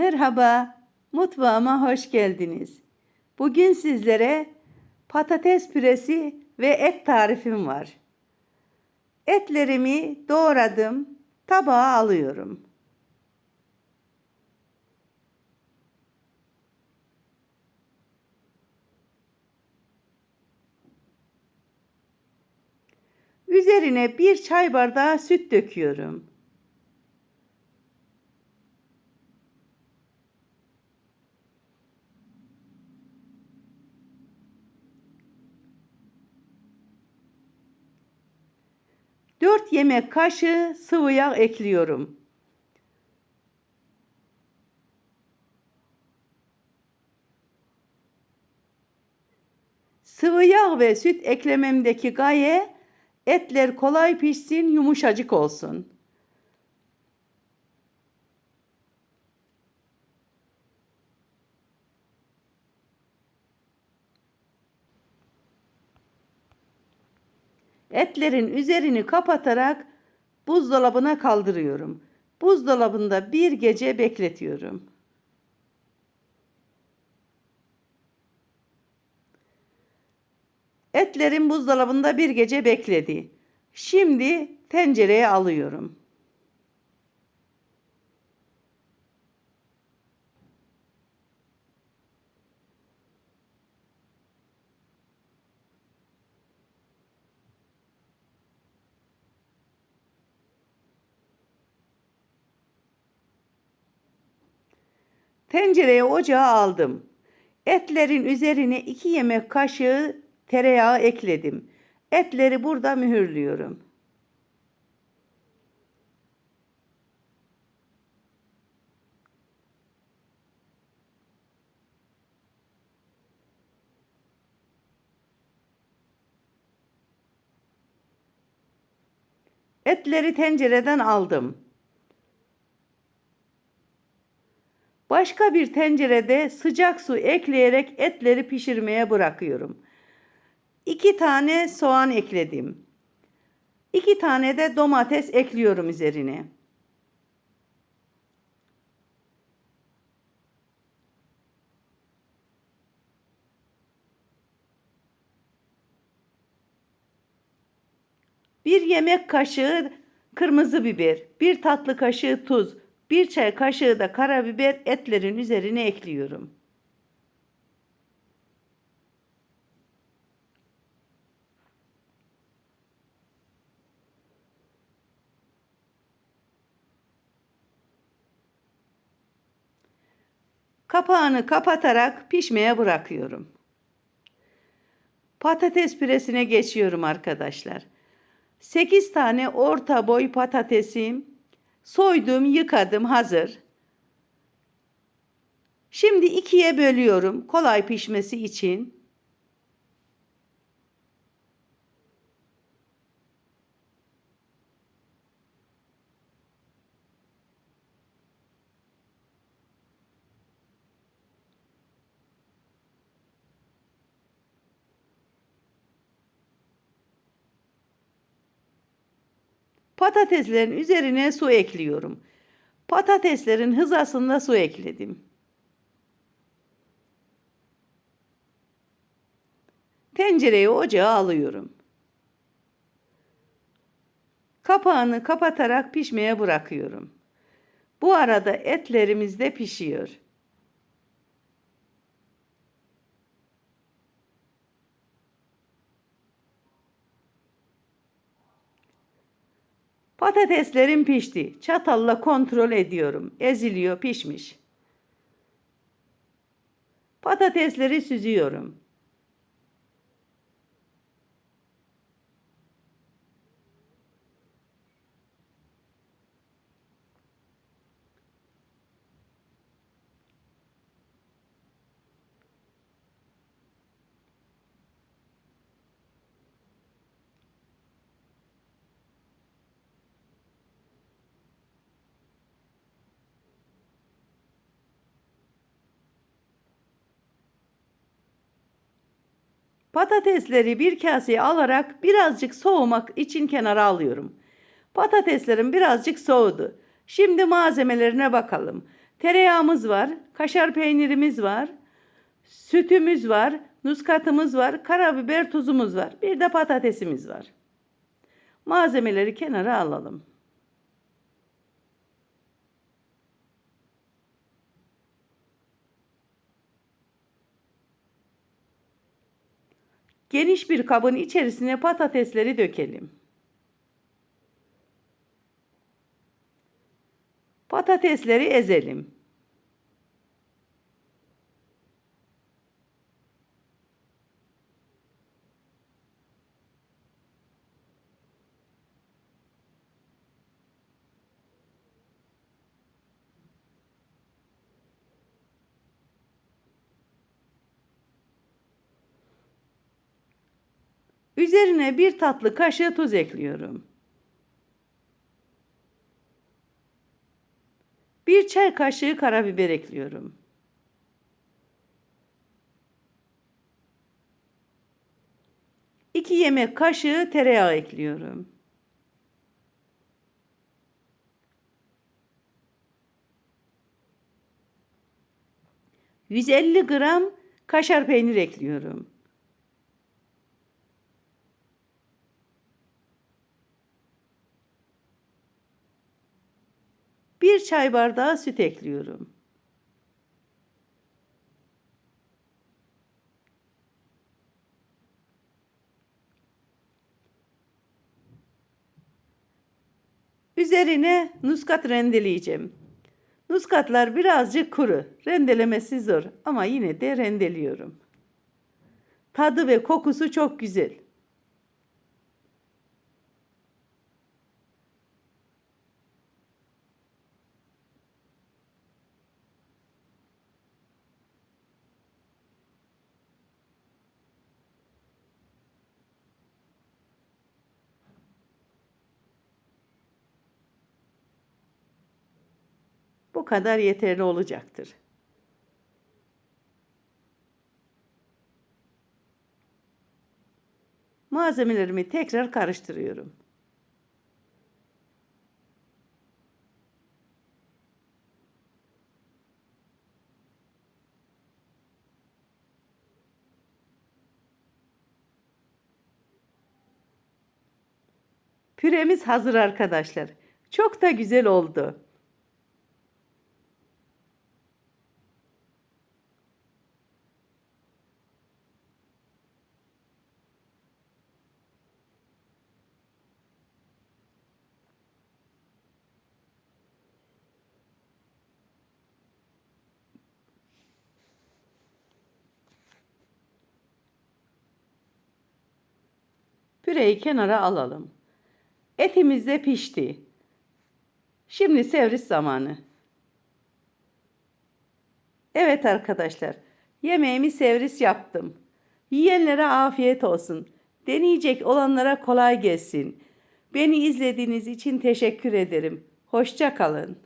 Merhaba, mutfağıma hoş geldiniz. Bugün sizlere patates püresi ve et tarifim var. Etlerimi doğradım, tabağa alıyorum. Üzerine bir çay bardağı süt döküyorum. Dört yemek kaşığı sıvı yağ ekliyorum. Sıvı yağ ve süt eklememdeki gaye etler kolay pişsin, yumuşacık olsun. Etlerin üzerini kapatarak buzdolabına kaldırıyorum. Buzdolabında bir gece bekletiyorum. Etlerim buzdolabında bir gece bekledi. Şimdi tencereye alıyorum. Tencereye ocağa aldım. Etlerin üzerine iki yemek kaşığı tereyağı ekledim. Etleri burada mühürlüyorum. Etleri tencereden aldım. Başka bir tencerede sıcak su ekleyerek etleri pişirmeye bırakıyorum. 2 tane soğan ekledim. 2 tane de domates ekliyorum üzerine. Bir yemek kaşığı kırmızı biber, bir tatlı kaşığı tuz, bir çay kaşığı da karabiber etlerin üzerine ekliyorum. Kapağını kapatarak pişmeye bırakıyorum. Patates püresine geçiyorum arkadaşlar. 8 tane orta boy patatesim soydum, yıkadım, hazır. Şimdi ikiye bölüyorum kolay pişmesi için. Patateslerin üzerine su ekliyorum. Patateslerin hızasında su ekledim. Tencereyi ocağa alıyorum. Kapağını kapatarak pişmeye bırakıyorum. Bu arada etlerimiz de pişiyor. Patateslerim pişti. Çatalla kontrol ediyorum. Eziliyor, pişmiş. Patatesleri süzüyorum. Patatesleri bir kaseye alarak birazcık soğumak için kenara alıyorum. Patateslerim birazcık soğudu. Şimdi malzemelerine bakalım. Tereyağımız var, kaşar peynirimiz var, sütümüz var, nuskatımız var, karabiber tuzumuz var. Bir de patatesimiz var. Malzemeleri kenara alalım. Geniş bir kabın içerisine patatesleri dökelim. Patatesleri ezelim. Üzerine bir tatlı kaşığı tuz ekliyorum. Bir çay kaşığı karabiber ekliyorum. İki yemek kaşığı tereyağı ekliyorum. ...150 gram kaşar peynir ekliyorum. Bir çay bardağı süt ekliyorum. Üzerine nuskat rendeleyeceğim. Nuskatlar birazcık kuru. Rendelemesi zor ama yine de rendeliyorum. Tadı ve kokusu çok güzel. Bu kadar yeterli olacaktır. Malzemelerimi tekrar karıştırıyorum. Püremiz hazır arkadaşlar. Çok da güzel oldu. Püreyi kenara alalım. Etimiz de pişti. Şimdi servis zamanı. Evet arkadaşlar, yemeğimi servis yaptım. Yiyenlere afiyet olsun. Deneyecek olanlara kolay gelsin. Beni izlediğiniz için teşekkür ederim. Hoşça kalın.